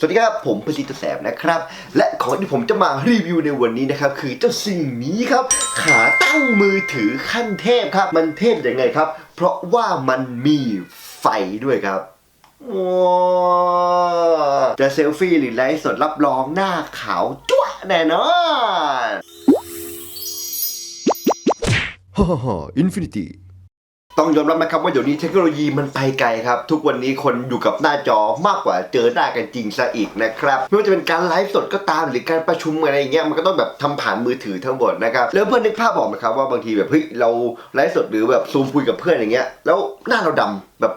สวัสดีครับ ผมพสิทธิ์แสบนะครับ และของที่ผมจะมารีวิวในวันนี้นะครับ คือเจ้าสิ่งนี้ครับ ขาตั้งมือถือขั้นเทพครับ มันเทพยังไงครับ เพราะว่ามันมีไฟด้วยครับว้าวจะเซลฟี่หรือไลฟ์สดรับรองหน้าขาวจั๊วะแน่นอนฮ่าฮ่าอินฟินิตี้ ต้องยอมรับนะครับว่าเดี๋ยวนี้เทคโนโลยีมันไปไกลครับ ทุกวันนี้คนอยู่กับหน้าจอมากกว่าเจอหน้ากันจริงซะอีกนะครับไม่ว่าจะเป็นการไลฟ์สดก็ตามหรือการประชุมอะไรอย่างเงี้ยมันก็ต้องแบบทำผ่านมือถือทั้งหมดนะครับแล้วเพื่อนนึกภาพบอกไหมครับว่าบางทีแบบเฮ้ยเราไลฟ์สดหรือแบบซูมคุยกับเพื่อนอย่างเงี้ยแล้วหน้าเราดำแบบ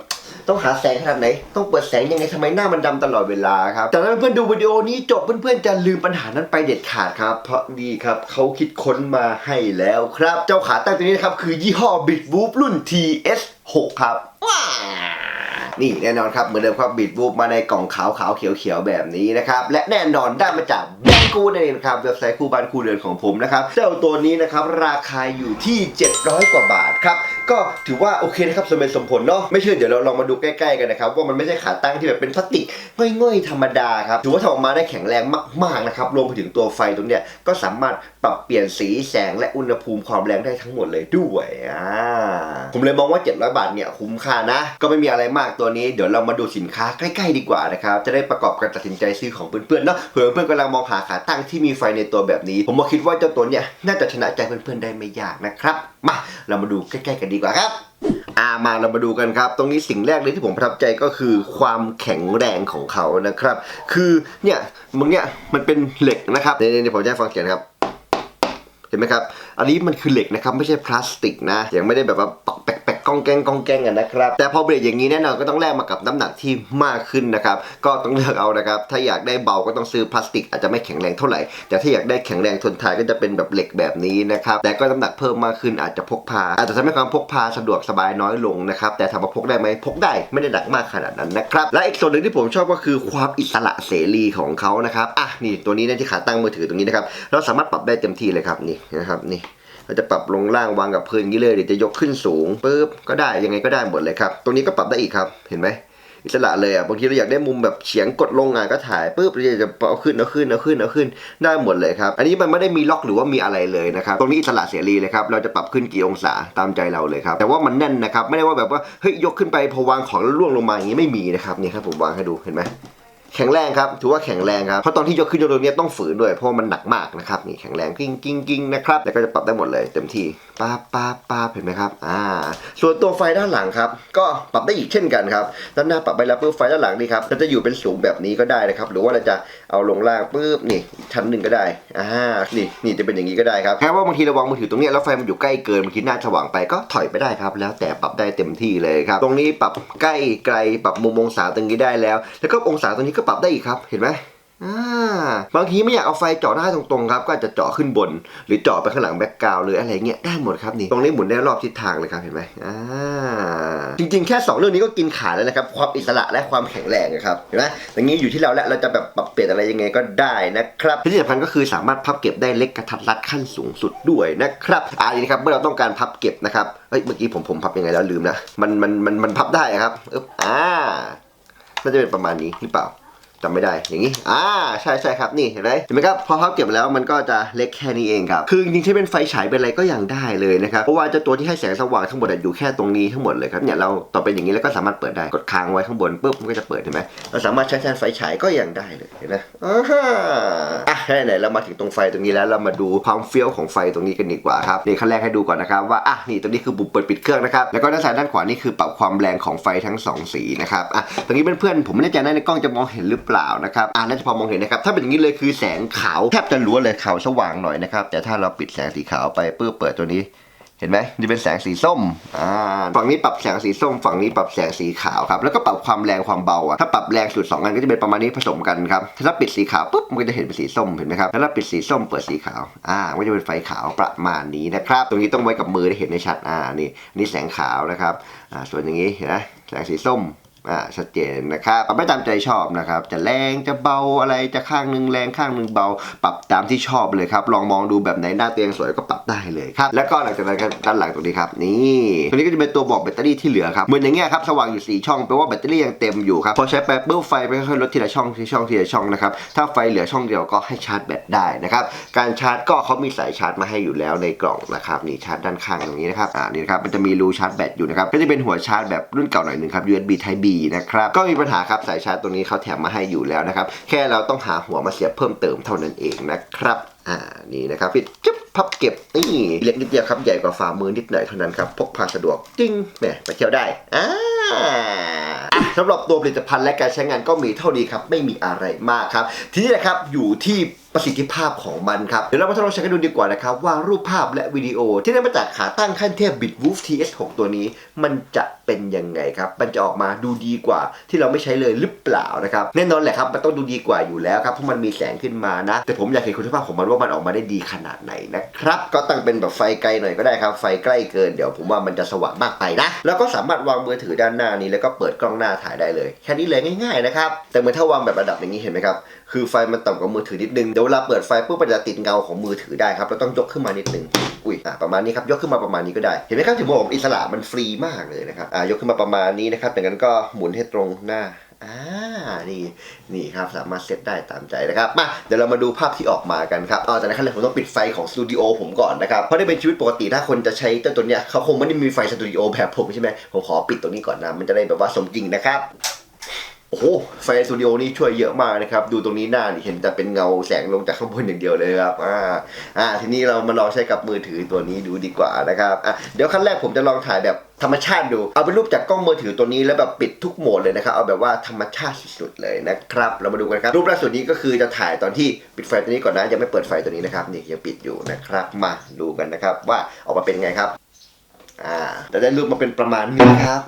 ต้องหาแสงขนาดไหน ต้องเปิดแสงยังไงทำไมหน้ามันดำตลอดเวลาครับจากนั้นเพื่อนดูวิดีโอนี้จบเพื่อนๆจะลืมปัญหานั้นไปเด็ดขาดครับ เพราะนี่ครับเขาคิดค้นมาให้แล้วครับ เจ้าขาตั้งตัวนี้นะครับคือยี่ห้อ b i t w o o f รุ่น TS6 ครับว้านี่แน่นอนครับเหมือนเดิมครับบิดวูบมาในกล่องขาวขาวเขียวเขียวๆแบบนี้นะครับ และแน่นอนได้มาจากแบงกูนั่นเองครับเว็บไซต์คู่บ้านคู่เรือนของผมนะครับเจ้าตัวนี้นะครับราคาอยู่ที่ 700 กว่าบาทครับ ก็ถือว่าโอเคนะครับสมเหตุสมผลเนาะไม่เชื่อเดี๋ยวเราลองมาดูใกล้ๆกันนะครับว่ามันไม่ใช่ขาตั้งที่แบบเป็นพลาสติกง่อยๆธรรมดาครับถือว่าทำออกมาได้แข็งแรงมากๆนะครับรวมไปถึงตัวไฟตรงเนี้ยก็สามารถปรับเปลี่ยนสีแสงและอุณหภูมิความแรงได้ทั้งหมดเลยด้วยอ่าผมเลยมองว่า 700 บาทเนี่ยคุ้มค่านะ ก็ไม่มีอะไรมากตัวนี้เดี๋ยวเรามาดูสินค้าใกล้ๆดีกว่านะครับจะได้ประกอบการตัดสินใจซื้อของเพื่อนๆเนาะเผื่อเพื่อนๆกำลังมองหาขาตั้งที่มีไฟในตัวแบบนี้ ผมก็คิดว่าเจ้าตัวเนี้ยน่าจะชนะใจเพื่อนๆได้ไม่ยากนะครับมาเรามาดูใกล้ๆกันดีกว่าครับอามาเรามาดูกันครับ ตรงนี้สิ่งแรกเลยที่ผมประทับใจก็คือความแข็งแรงของเขานะครับ คือเนี่ยมึงเนี่ยมันเป็นเหล็กนะครับเดี๋ยวผมจะฟังเสียงครับ เห็นไหมครับ อันนี้มันคือเหล็กนะครับ ไม่ใช่พลาสติกนะยังไม่ได้แบบว่าปอกแปก กองแกงกองแกงกันนะครับ แต่พอเบรกอย่างนี้แน่นอนก็ต้องแลกมากับน้ำหนักที่มากขึ้นนะครับ ก็ต้องเลือกเอานะครับ ถ้าอยากได้เบาก็ต้องซื้อพลาสติกอาจจะไม่แข็งแรงเท่าไหร่ แต่ถ้าอยากได้แข็งแรงทนทานก็จะเป็นแบบเหล็กแบบนี้นะครับ แต่ก็น้ำหนักเพิ่มมากขึ้นอาจจะพกพา อาจจะทำให้ความพกพาสะดวกสบายน้อยลงนะครับ แต่ถามว่าพกได้ไหมพกได้ไม่ได้หนักมากขนาดนั้นนะครับ และอีกส่วนหนึ่งที่ผมชอบก็คือความอิสระเสรีของเขานะครับ อะนี่ตัวนี้นที่ขาตั้งมือถือตรงนี้นะครับ เราสามารถปรับได้เต็มที่เลยครับนี่นะครับนี่ เราจะปรับลงล่างวางกับพื้นอย่างนี้เลยเดี๋ยวจะยกขึ้นสูงปุ๊บก็ได้ยังไงก็ได้หมดเลยครับตรงนี้ก็ปรับได้อีกครับเห็นไหมอิสระเลยอะบางทีเราอยากได้มุมแบบเฉียงกดลงอะก็ถ่ายปุ๊บเราจะเอาขึ้นเอาขึ้นเอาขึ้นเอาขึ้นได้หมดเลยครับ อันนี้มันไม่ได้มีล็อกหรือว่ามีอะไรเลยนะครับตรงนี้อิสระเสรีเลยครับเราจะปรับขึ้นกี่องศาตามใจเราเลยครับแต่ว่ามันแน่นนะครับไม่ได้ว่าแบบว่าเฮ้ยยกขึ้นไปพอวางของแล้วล่วงลงมาอย่างนี้ไม่มีนะครับนี่ครับผมวางให้ดูเห็นไหม แข็งแรงครับ ถือว่าแข็งแรงครับ เพราะตอนที่ยกขึ้นยกลงเนี้ยต้องฝืนด้วย เพราะมันหนักมากนะครับนี่แข็งแรงกิ้งกิ้งกิ้งนะครับแล้วก็จะปรับได้หมดเลยเต็มที่ป้าป้าป้าเห็นไหมครับอ่าส่วนตัวไฟด้านหลังครับ ก็ปรับได้อีกเช่นกันครับด้านหน้าปรับไปแล้วปุ๊บไฟด้านหลังนี่ครับเราจะอยู่เป็นสูงแบบนี้ก็ได้นะครับ หรือว่าเราจะเอาลงล่างปุ๊บนี่ชั้นหนึ่งก็ได้อ่านี่นี่จะเป็นอย่างนี้ก็ได้ครับแค่ว่าบางทีเราวางมือถือตรงเนี้ยแล้วไฟมันอยู่ใกล้เกินบางทีหน้าสว่างไปก็ถอยไปได้ครับ แล้วแต่ปรับได้เต็มที่เลยครับตรงนี้ปรับใกล้ไกลปรับมุมองศาตรงนี้ได้แล้ว แล้วก็องศาตรงนี้ก็ปรับได้อีกครับ เห็นไหมอ่าบางทีไม่อยากเอาไฟเจาะหน้าตรงๆครับ ก็อาจจะเจาะขึ้นบน หรือเจาะไปข้างหลังแบ็กกราวหรืออะไรเงี้ยได้หมดครับนี่ตรงนี้หมุนได้รอบทิศทางเลยครับเห็นไหมอ่าจริงๆแค่ 2 เรื่องนี้ก็กินขาดแล้วนะครับ ความอิสระและความแข็งแรงนะครับเห็นไหมอย่างนี้อยู่ที่เราแล้วเราจะแบบปรับเปลี่ยนอะไรยังไงก็ได้นะครับที่สำคัญก็คือสามารถพับเก็บได้เล็กกระทัดรัดขั้นสูงสุดด้วยนะครับอ่านี่ครับเมื่อเราต้องการพับเก็บนะครับเฮ้ยเมื่อกี้ผมผมพับยังไงแล้วลืมนะมันมันมันมันพับได้ครับอ่าน่าจะเป็นประมาณนี้หรือเปล่า จำไม่ได้อย่างนี้ อ่าใช่ใช่ครับนี่เห็นไหมเห็นไหมครับพอพับเก็บแล้วมันก็จะเล็กแค่นี้เองครับ คือจริงๆใช้เป็นไฟฉายเป็นอะไรก็ยังได้เลยนะครับ เพราะว่าเจ้าตัวที่ให้แสงสว่างทั้งหมดอยู่แค่ตรงนี้ทั้งหมดเลยครับเนี่ยเราต่อเป็นอย่างนี้แล้วก็สามารถเปิดได้กดค้างไว้ข้างบนปุ๊บมันก็จะเปิดเห็นไหมเราสามารถใช้แทนไฟฉายก็ยังได้เลยเห็นไหมอ่าอะไหนๆเรามาถึงตรงไฟตรงนี้แล้วเรามาดูความเฟี้ยวของไฟตรงนี้กันดีกว่าครับนี่ขั้นแรกให้ดูก่อนนะครับว่าอะนี่ตรงนี้คือปุ่มเปิดปิดเครื่องนะครับแล้วก็ด้านซ้ายด้านขวานี่คือปรับความแรงของไฟทั้งสองสีนะครับอะตรงนี้เพื่อนๆผมไม่แน่ใจนะในกล้องจะมองเห็นหรือเปล่านะครับอะน่าจะพอมองเห็นนะครับถ้าเป็นอย่างนี้เลยคือแสงขาวแทบจะล้วนเลยขาวสว่างหน่อยนะครับแต่ถ้าเราปิดแสงสีขาวไปเพื่อเปิดตัวนี้เห็นไหมนี่เป็นแสงสีส้มอ่าฝั่งนี้ปรับแสงสีส้ม ฝั่งนี้ปรับแสงสีขาวครับ แล้วก็ปรับความแรงความเบาอะถ้าปรับแรงสุดสองอันก็จะเป็นประมาณนี้ผสมกันครับ ถ้าปิดสีขาวปุ๊บมันก็จะเห็นเป็นสีส้มเห็นไหมครับ แล้วถ้าปิดสีส้มเปิดสีขาว อ่าก็จะเป็นไฟขาวประมาณนี้นะครับ ตรงนี้ต้องไว้กับมือได้เห็นได้ชัด อ่า นี่ นี่แสงขาวนะครับ อ่า ส่วนอย่างนี้เห็นไหมแสงสีส้ม อ่าชัดเจนนะครับปรับไม่ตามใจชอบนะครับ จะแรงจะเบาอะไรจะข้างหนึ่งแรงข้างหนึ่งเบา ปรับตามที่ชอบเลยครับ ลองมองดูแบบไหนหน้าเตียงสวยก็ปรับได้เลยครับแล้วก็หลังจากนั้นครับด้านหลังตรงนี้ครับนี่ตัวนี้ก็จะเป็นตัวบอกแบตเตอรี่ที่เหลือครับเหมือนอย่างเงี้ยครับสว่างอยู่4ช่องแปลว่าแบตเตอรี่ยังเต็มอยู่ครับพอใช้ไปปุ๊บไฟไปค่อยลดทีละช่องทีละช่องทีละช่องนะครับถ้าไฟเหลือช่องเดียวก็ให้ชาร์จแบตได้นะครับการชาร์จก็เขามีสายชาร์จมาให้อยู่แล้วในกล่องนะครับนี่ชาร์จด้านข้างตรงนี้นะครับอ่านี่นะครับมันจะมีรูชาร์จแบตอยู่นะครับก็จะเป็นหัวชาร์จแบบรุ่นเก่าหน่อยนึงครับ USB Type B นะครับก็มีปัญหาครับสายชาร์จตรงนี้เขาแถมมาให้อยู่แล้วนะครับ แค่เราต้องหาหัวมาเสียบเพิ่มเติมเท่านั้นเองนะครับอ่านี่นะครับปิดจึ๊บพับเก็บนี่เล็กนิดเดียวครับใหญ่กว่าฝ่ามือนิดหน่อยเท่านั้นครับพกพาสะดวกจริงแหมไปเที่ยวได้อ่า สำหรับตัวผลิตภัณฑ์และการใช้งานก็มีเท่านี้ครับ ไม่มีอะไรมากครับ ทีนี้นะครับอยู่ที่ประสิทธิภาพของมันครับ เดี๋ยวเรามาทดลองใช้กันดูดีกว่านะครับ ว่ารูปภาพและวิดีโอที่ได้มาจากขาตั้งขั้นเทพ Bitwolf TS6 ตัวนี้ มันจะเป็นยังไงครับ มันจะออกมาดูดีกว่าที่เราไม่ใช้เลยหรือเปล่านะครับ แน่นอนแหละครับ มันต้องดูดีกว่าอยู่แล้วครับ เพราะมันมีแสงขึ้นมานะ แต่ผมอยากเห็นคุณภาพของมันว่ามันออกมาได้ดีขนาดไหนนะครับ ก็ตั้งเป็นแบบไฟไกลหน่อยก็ได้ครับ ไฟใกล้เกิน เดี๋ยวผมว่ามันจะสว่างมากไปนะ แล้วก็สามารถวางมือถือด้านหน้านี้แล้วก็เปิดกล้องหน้าถ่ายได้เลย แค่นี้เลยง่ายๆนะครับ แต่เมื่อถ้าวางแบบระดับอย่างนี้เห็นไหมครับ คือไฟมันต่ำกว่ามือถือนิดนึง เดี๋ยวเวลาเปิดไฟปุ๊บมันจะติดเงาของมือถือได้ครับ เราต้องยกขึ้นมานิดนึง อุ้ยอะประมาณนี้ครับ ยกขึ้นมาประมาณนี้ก็ได้ เห็นไหมครับถึงบอกผมอิสระมันฟรีมากเลยนะครับ อะยกขึ้นมาประมาณนี้นะครับ จากนั้นก็หมุนให้ตรงหน้า อ่านี่นี่ครับสามารถเซตได้ตามใจนะครับมาเดี๋ยวเรามาดูภาพที่ออกมากันครับอ๋อแต่ในขั้นแรกผมต้องปิดไฟของสตูดิโอผมก่อนนะครับเพราะได้เป็นชีวิตปกติถ้าคนจะใช้เจ้าตัวเนี้ยเขาคงไม่ได้มีไฟสตูดิโอแบบผมใช่ไหมผมขอปิดตัวนี้ก่อนนะมันจะได้แบบว่าสมจริงนะครับ โอ้โหไฟสตูดิโอนี่ช่วยเยอะมากนะครับ ดูตรงนี้หน้านี่เห็นแต่เป็นเงาแสงลงจากข้างบนอย่างเดียวเลยครับอ่าอ่าทีนี้เรามาลองใช้กับมือถือตัวนี้ดูดีกว่านะครับอะเดี๋ยวขั้นแรกผมจะลองถ่ายแบบธรรมชาติดู เอาเป็นรูปจากกล้องมือถือตัวนี้แล้วแบบปิดทุกโหมดเลยนะครับ เอาแบบว่าธรรมชาติสุดๆเลยนะครับ เรามาดูกันครับ รูปล่าสุดนี้ก็คือจะถ่ายตอนที่ปิดไฟตัวนี้ก่อนนะ ยังไม่เปิดไฟตัวนี้นะครับ นี่ยังปิดอยู่นะครับ มาดูกันนะครับว่าออกมาเป็นไงครับ อ่าแต่ได้รูปมาเป็นประมาณนี้ครับ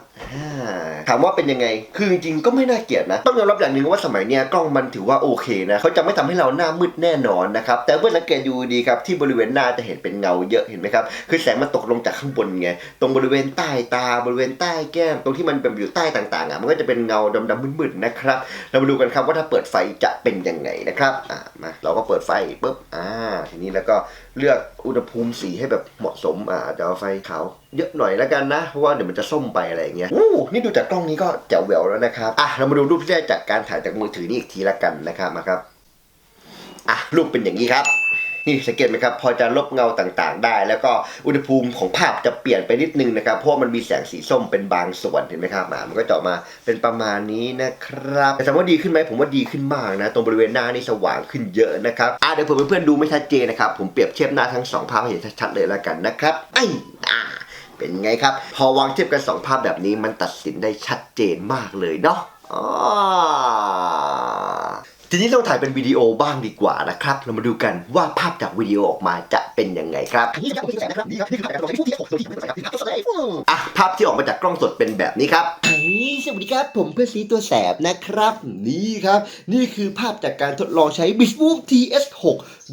ถามว่าเป็นยังไง คือจริงๆ ก็ไม่น่าเกลียดนะ ต้องยอมรับอย่างหนึ่งว่าสมัยเนี้ยกล้องมันถือว่าโอเคนะ เขาจะไม่ทำให้เราหน้ามืดแน่นอนนะครับ แต่เมื่อสังเกตดูดีครับที่บริเวณหน้าจะเห็นเป็นเงาเยอะเห็นไหมครับ คือแสงมันตกลงจากข้างบนไง ตรงบริเวณใต้ตา บริเวณใต้แก้ม ตรงที่มันเป็นอยู่ใต้ต่างๆอะ มันก็จะเป็นเงาดำๆมืดๆนะครับ เรามาดูกันครับว่าถ้าเปิดไฟจะเป็นยังไงนะครับอ่ามา เราก็เปิดไฟปุ๊บ อ่า ทีนี้แล้วก็เลือกอุณหภูมิสีให้แบบเหมาะสม อ่าจะเอาไฟขาว เยอะหน่อยแล้วกันนะ เพราะว่าเดี๋ยวมันจะส้มไปอะไรอย่างเงี้ยอู้นี่ดูจากกล้องนี้ก็แจ๋วแหววแล้วนะครับอะเรามาดูรูปที่ได้จากการถ่ายจากมือถือนี่อีกทีละกันนะครับมาครับอะรูปเป็นอย่างนี้ครับนี่สังเกตไหมครับพอจะลบเงาต่างๆ ได้ แล้วก็อุณหภูมิของภาพจะเปลี่ยนไปนิดนึงนะครับ เพราะมันมีแสงสีส้มเป็นบางส่วนเห็นไหมครับอ่ามันก็จะออกมาเป็นประมาณนี้นะครับแต่ถามว่าดีขึ้นไหมผมว่าดีขึ้นมากนะ ตรงบริเวณหน้านี่สว่างขึ้นเยอะนะครับอ่าเดี๋ยวผมเพื่อนๆดูไม่ชัดเจนนะครับผมเปรียบเทียบหน้าทั้งสองภาพให้เห็นชัดๆเลยแล้วกันนะครับไอ้อ่า เป็นไงครับ พอวางเทียบกันสองภาพแบบนี้มันตัดสินได้ชัดเจนมากเลยเนาะอ๋อทีนี้เราถ่ายเป็นวิดีโอบ้างดีกว่านะครับ เรามาดูกันว่าภาพจากวิดีโอออกมาจะเป็นยังไงครับนี่ครับนี่คือนะครับนี่ครับนี่คือการลองใช้ผู้ที่6ตัวที่ไม่ใส่ครับอะภาพที่ออกมาจากกล้องสดเป็นแบบนี้ครับีสวัสดีครับ ผมเพื่อนซีตัวแสบนะครับ นี่ครับ นี่คือภาพจากการทดลองใช้ b i s w o o TS6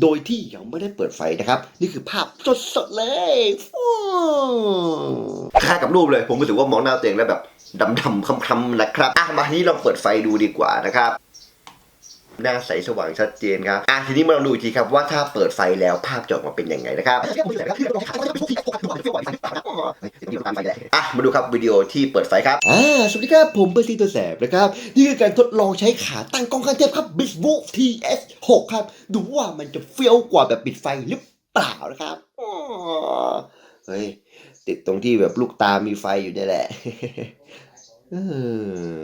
โดยที่ยังไม่ได้เปิดไฟนะครับ นี่คือภาพสดๆเลยฟค่ากับรูปเลย ผมรู้สึกว่ามองหน้าตัวเองแล้วแบบดำๆคำๆนะครับ อะมาทีนี้ลองเปิดไฟดูดีกว่านะครับ หน้าใสสว่างชัดเจนครับอะทีนี้มาลองดูอีกทีครับว่าถ้าเปิดไฟแล้วภาพจะออกมาเป็นยังไงนะครับอะมาดูครับวิดีโอที่เปิดไฟครับอ่าสวัสดีครับผมเบอร์ซีตัวแสบนะครับนี่คือการทดลองใช้ขาตั้งกล้องขั้นเทพครับ b i s w o TS6 ครับ ดูว่ามันจะเฟี้ยวกว่าแบบปิดไฟหรือเปล่านะครับอ๋อเฮ้ยติดตรงที่แบบลูกตามีไฟอยู่เนี่ยแหละ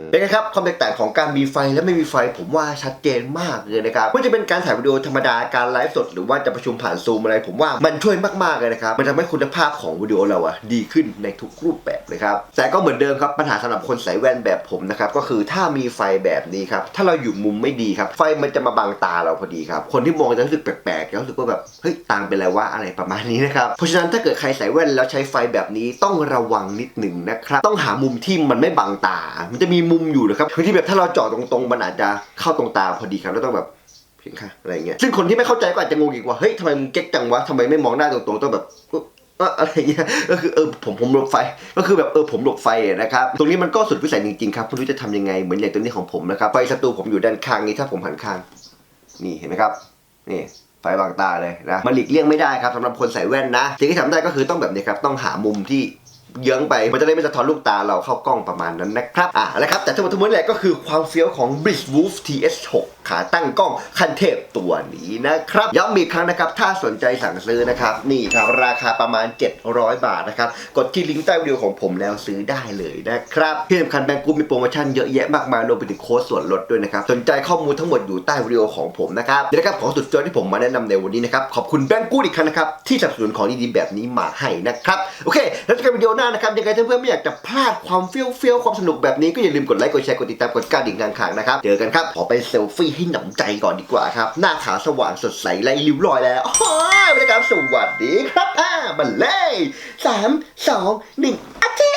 เป็นไงครับความแตกต่างของการมีไฟและไม่มีไฟผมว่าชัดเจนมากเลยนะครับไม่ว่าจะเป็นการถ่ายวิดีโอธรรมดาการไลฟ์สด หรือว่าจะประชุมผ่านซูมอะไร ผมว่ามันช่วยมากๆเลยนะครับมันทำให้คุณภาพของวิดีโอเราอะดีขึ้นในทุกรูปแบบเลยครับแต่ก็เหมือนเดิมครับปัญหาสำหรับคนใส่แว่นแบบผมนะครับก็คือถ้ามีไฟแบบนี้ครับถ้าเราอยู่มุมไม่ดีครับ ไฟมันจะมาบังตาเราพอดีครับคนที่มองจะรู้สึกแปลกๆจะรู้สึกว่าแบบเฮ้ยตางเป็นอะไรวะอะไรประมาณนี้นะครับเพราะฉะนั้นถ้าเกิดใครใส่แว่นแล้วใช้ไฟแบบนี้ต้องระวังนิดหนึ่งนะครับต้องหามุมที่มันไม่บังตา มันจะมีมุมอยู่นะครับบางทีแบบถ้าเราเจาะตรงๆ มันอาจจะเข้าตรงตาพอดีครับแล้วต้องแบบเห็นค่ะอะไรเงี้ย ซึ่งคนที่ไม่เข้าใจก็อาจจะงงอีกว่า เฮ้ยทำไมมึงเก๊กจังวะทำไมไม่มองหน้าตรงๆ ต้องแบบอะไรเงี้ย ก็คือเออผมผมหลบไฟ ก็คือแบบเออผมหลบไฟนะครับ ตรงนี้มันก็สุดวิสัยจริงๆครับไม่รู้จะทำยังไง เหมือนอย่างตัวนี้ของผมนะครับ ไฟศัตรูผมอยู่ด้านข้างนี้ถ้าผมหันข้าง นี่เห็นไหมครับ นี่ไฟบางตาเลยนะ มันหลีกเลี่ยงไม่ได้ครับสำหรับคนใส่แว่นนะ สิ่งที่ทำได้ก็คือต้องแบบนี้ครับ ต้องหามุมที่ เยื้องไปมันจะได้ไม่สะท้อนลูกตาเราเข้ากล้องประมาณนั้นนะครับอะแล้วครับแต่ทั้งหมดทั้งมวลแหละก็คือความเฟี้ยวของ b r i d g e Wolf TH6 ขาตั้งกล้องคันเทพตัวนี้นะครับย้ำอีกครั้งนะครับ ถ้าสนใจสั่งซื้อนะครับ นี่ครับราคาประมาณ 700 บาทนะครับ กดที่ลิงก์ใต้วิดีโอของผมแล้วซื้อได้เลยนะครับที่สำคัญแบงก์กูมีโปรโมชั่นเยอะแยะมากมายรวมไปถึงโค้ดส่วนลดด้วยนะครับสนใจข้อมูลทั้งหมดอยู่ใต้วิดีโอของผมนะครับเดี๋ยวนะครับของสุดยอดที่ผมมาแนะนำในวันนี้นะครับขอบคุณแบงกูอีกครั้งนะครับที่สนับสนุนของดีๆแบบนี้มาให้นะครับโอเค แล้วเจอกันวิดีโอหน้านะครับยังไงเพื่อนไม่อยากจะพลาดความเฟี้ยวเฟี้ยวๆความสนุกแบบนี้ก็อย่าลืมกดไลค์กดแชร์กดติดตามกดกระดิ่งกลางๆนะครับเจอกันครับขอไปเซลฟี่ให้หนำใจก่อนดีกว่าครับหน้าขาวสว่างสดใสไร้ริ้วรอยแล้วโอ้ยบรรยากาศสวัสดีครับอ่ามาเลยสามสองหนึ่งอาเจ้